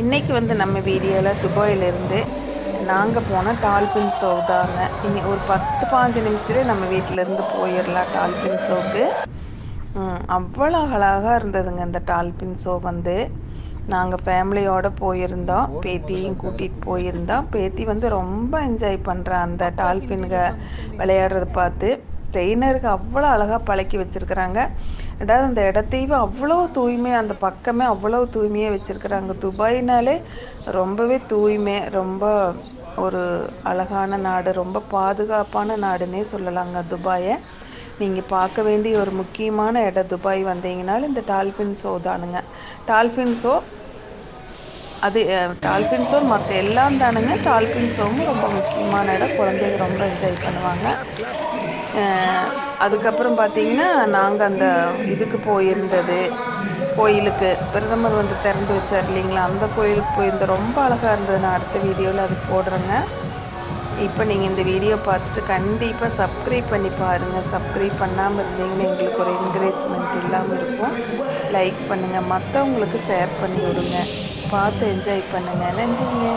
இன்றைக்கி வந்து நம்ம வீடியோவில் துபாயிலிருந்து நாங்கள் போன டால்பின் ஷோ தாங்க இங்கே ஒரு பத்து பாஞ்சு நிமிஷத்துலேயே நம்ம வீட்டிலேருந்து போயிடலாம் டால்பின் ஷோக்கு அவ்வளோ அழகாக இருந்ததுங்க இந்த டால்பின் ஷோ வந்து. நாங்கள் ஃபேமிலியோடு போயிருந்தோம். பேத்தியும் கூட்டிகிட்டு போயிருந்தோம். பேத்தி வந்து ரொம்ப என்ஜாய் பண்ணுறான் அந்த டால்பின்க விளையாடுறத பார்த்து ட்ரெயினருக்கு அவ்வளோ அழகாக பழக்கி வச்சுருக்குறாங்க. ரெண்டாவது அந்த இடத்தையும் அவ்வளோ தூய்மை அந்த பக்கமே அவ்வளோ தூய்மையாக வச்சுருக்குறாங்க. துபாய்னாலே ரொம்பவே தூய்மை ரொம்ப ஒரு அழகான நாடு ரொம்ப பாதுகாப்பான நாடுன்னே சொல்லலாங்க துபாயை. நீங்கள் பார்க்க வேண்டிய ஒரு முக்கியமான இடம் துபாய் வந்தீங்கனாலும் இந்த டால்ஃபின் ஷோ தானுங்க. டால்ஃபின் ஷோ அது டால்ஃபின் ஷோ மற்ற எல்லாம் தானுங்க. டால்ஃபின் ஷோவும் ரொம்ப முக்கியமான இடம். குழந்தைங்க ரொம்ப என்ஜாய் பண்ணுவாங்க. அதுக்கப்புறம் பார்த்தீங்கன்னா நாங்கள் அந்த இதுக்கு போயிருந்தது. கோயிலுக்கு. பிரதமர் வந்து திறந்து வச்சார் இல்லைங்களா? அந்த கோயிலுக்கு போயிருந்தோம். ரொம்ப அழகாக இருந்தது. நான் அடுத்த வீடியோவில் அது போடுறேங்க. இப்போ நீங்கள் இந்த வீடியோ பார்த்துட்டு கண்டிப்பாக சப்ஸ்கிரைப் பண்ணி பாருங்கள் சப்ஸ்கிரைப் பண்ணாமல் இருந்தீங்கன்னா எங்களுக்கு ஒரு என்கரேஜ்மெண்ட் இல்லாமல் இருக்கும். லைக் பண்ணுங்கள் மற்றவங்களுக்கு ஷேர் பண்ணி விடுங்க. பார்த்து என்ஜாய் பண்ணுங்கள் நன்றிங்க.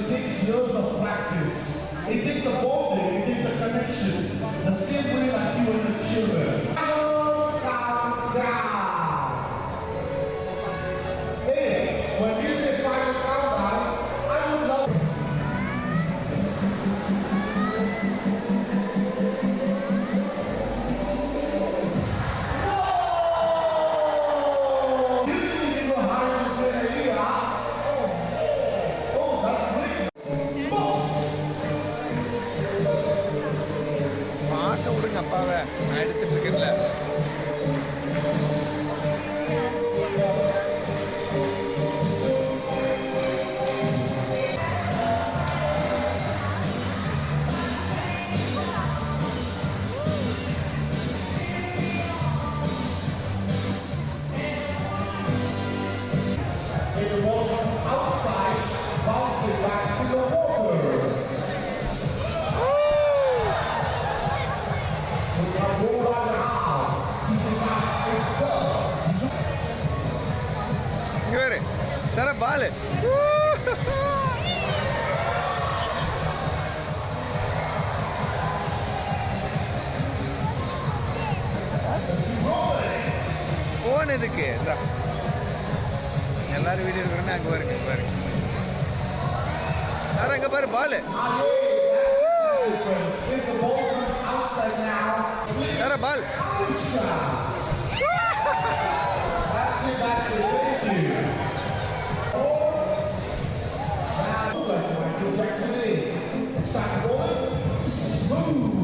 It takes years of practice. It takes a bonding, it takes a connection. The same way like you and your children. Ale! பால் ஃபோன் எதுக்கு எல்லாரும் வீடியோ எடுக்கிறேன்னு அங்கே பாருங்க பாருங்க யாரும் அங்கே பாரு பாலு. யாரா பால்? Ooh.